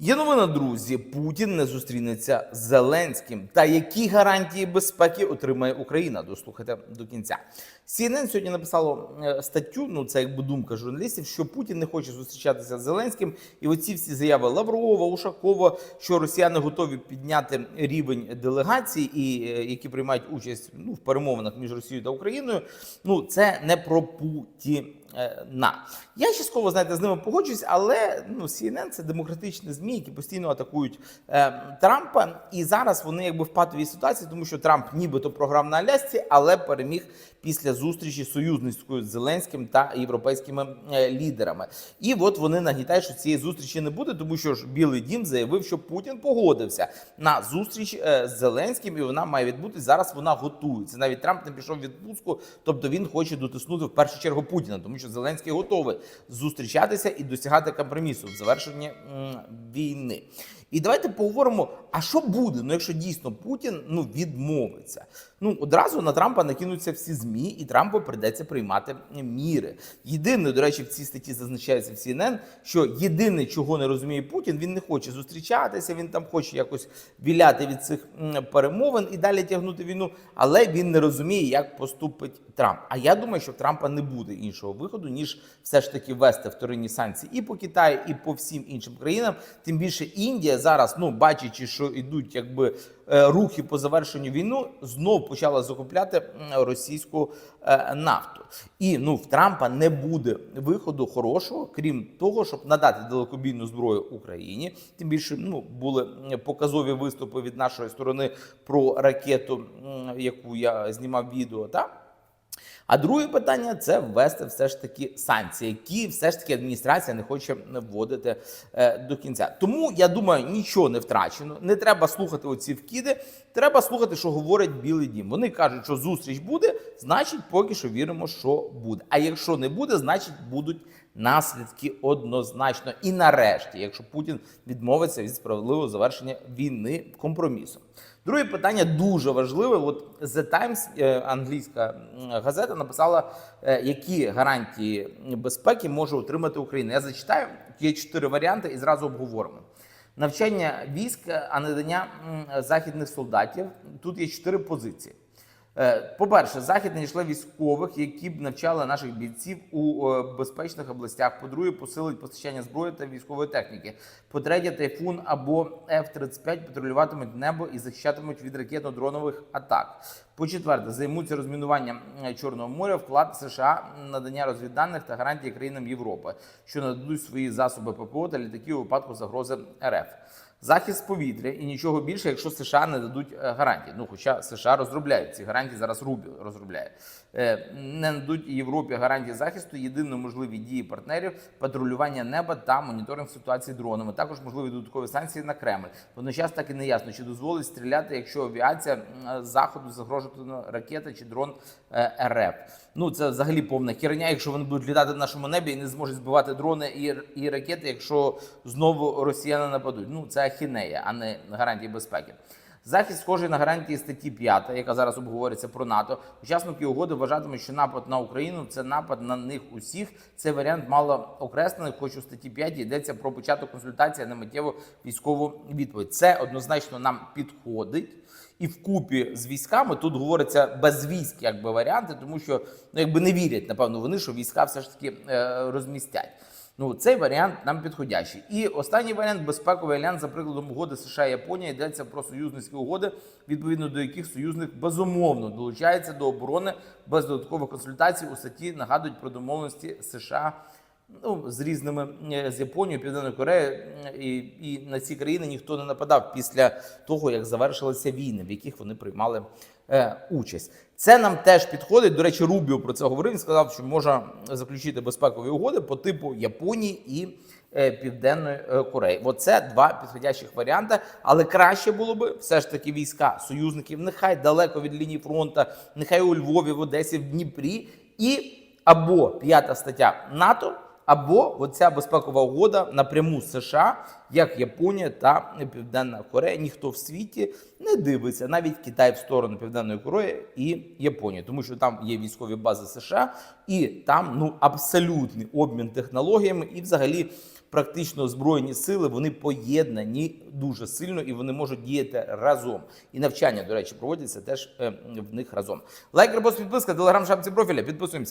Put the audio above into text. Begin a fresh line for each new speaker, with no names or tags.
Є новина, друзі. Путін не зустрінеться з Зеленським. Та які гарантії безпеки отримає Україна? Дослухайте до кінця. CNN сьогодні написало е, статтю. Ну це якби думка журналістів, що Путін не хоче зустрічатися з Зеленським. І оці всі заяви Лаврова, Ушакова, що росіяни готові підняти рівень делегацій, і е, які приймають участь ну в перемовинах між Росією та Україною. Ну це не про Путіна. Я частково знаєте з ними погоджуюсь, але ну CNN – це демократичні змі, які постійно атакують е, Трампа. І зараз вони якби в патовій ситуації, тому що Трамп нібито програв на Алясці, але переміг після зустрічі союзницькою з Зеленським та європейськими е, лідерами. І от вони нагнітають, що цієї зустрічі не буде, тому що ж Білий Дім заявив, що Путін погодився на зустріч е, з Зеленським, і вона має відбутись. Зараз вона готується. Навіть Трамп не пішов в відпустку, тобто він хоче дотиснути в першу чергу Путіна, тому що Зеленський готовий зустрічатися і досягати компромісу в завершенні війни. І давайте поговоримо, а що буде, ну якщо дійсно Путін ну відмовиться. Ну одразу на Трампа накинуться всі змі, і Трампу прийдеться приймати міри. Єдине, до речі, в цій статті зазначається в CNN, що єдине, чого не розуміє Путін, він не хоче зустрічатися, він там хоче якось віляти від цих перемовин і далі тягнути війну, але він не розуміє, як поступить Трамп. А я думаю, що в Трампа не буде іншого виходу, ніж все ж таки ввести вторинні санкції і по Китаю, і по всім іншим країнам. Тим більше Індія зараз, ну бачачи, що йдуть якби е, рухи по завершенню війни, знов почала закупляти російську е, нафту. І ну в Трампа не буде виходу хорошого, крім того, щоб надати далекобійну зброю Україні. Тим більше ну були показові виступи від нашої сторони про ракету, яку я знімав відео. Та а друге питання це ввести все ж таки санкції, які все ж таки адміністрація не хоче вводити е, до кінця. Тому я думаю, нічого не втрачено. Не треба слухати оці вкиди. Треба слухати, що говорить Білий Дім. Вони кажуть, що зустріч буде, значить, поки що віримо, що буде. А якщо не буде, значить будуть наслідки однозначно. І нарешті, якщо Путін відмовиться від справедливого завершення війни компромісом. Друге питання дуже важливе. От The Times, е, англійська газета, написала, е, які гарантії безпеки може отримати Україна. Я зачитаю є чотири варіанти і зразу обговоримо. Навчання військ, а надання м, західних солдатів. Тут є чотири позиції. Е, По-перше, захід надійшли військових, які б навчали наших бійців у е, безпечних областях. По-друге, посилить постачання зброї та військової техніки. По-третє, тайфун або F-35 патрулюватимуть небо і захищатимуть від ракетно-дронових атак. По-четверте, займуться розмінуванням е, Чорного моря, вклад США, надання розвідданих та гарантії країнам Європи, що нададуть свої засоби ППО та літаки у випадку загрози РФ. Захист повітря і нічого більше, якщо США не дадуть е, гарантії. Ну, хоча США розробляють ці гарантії, зараз Рубі розробляє. Е, Не нададуть Європі гарантії захисту. Єдино можливі дії партнерів, патрулювання неба та моніторинг ситуації дронами. Також можливі додаткові санкції на Кремль. Водночас так і не ясно, чи дозволить стріляти, якщо авіація заходу загрожуватиме ракета чи дрон е, РФ. Ну це взагалі повна херня, якщо вони будуть літати в нашому небі і не зможуть збивати дрони і, і ракети, якщо знову росіяни нападуть. Ну це ахінея, а не гарантії безпеки. Захист схожий на гарантії статті 5, яка зараз обговорюється про НАТО. Учасники угоди вважатимуть, що напад на Україну це напад на них усіх. Цей варіант мало окреслений, хоч у статті 5 йдеться про початок консультації на миттєву військову відповідь. Це однозначно нам підходить. І вкупі з військами тут говориться без військ, якби варіанти, тому що ну якби не вірять, напевно, вони що війська все ж таки е, розмістять. Ну, цей варіант нам підходящий. І останній варіант безпековий альянс, за прикладом угоди США і Японія, йдеться про союзницькі угоди, відповідно до яких союзник безумовно долучається до оборони без додаткових консультацій. У статті нагадують про домовленості США. Ну, з різними е, з Японією, Південною Кореєю, е, і, і на ці країни ніхто не нападав після того, як завершилися війни, в яких вони приймали е, участь. Це нам теж підходить. До речі, Рубіо про це говорив. Він сказав, що можна заключити безпекові угоди по типу Японії і е, Південної е, Кореї. Оце два підходящих варіанти. Але краще було би все ж таки війська союзників, нехай далеко від лінії фронту, нехай у Львові, в Одесі, в Дніпрі, і або п'ята стаття НАТО. Або оця безпекова угода напряму США, як Японія та Південна Корея. Ніхто в світі не дивиться, навіть Китай в сторону Південної Кореї і Японії, тому що там є військові бази США, і там ну абсолютний обмін технологіями, і взагалі практично збройні сили вони поєднані дуже сильно і вони можуть діяти разом. І навчання, до речі, проводяться теж е, в них разом. Лайк, репост, підписка, телеграм, шапці профіля. Підписуємося.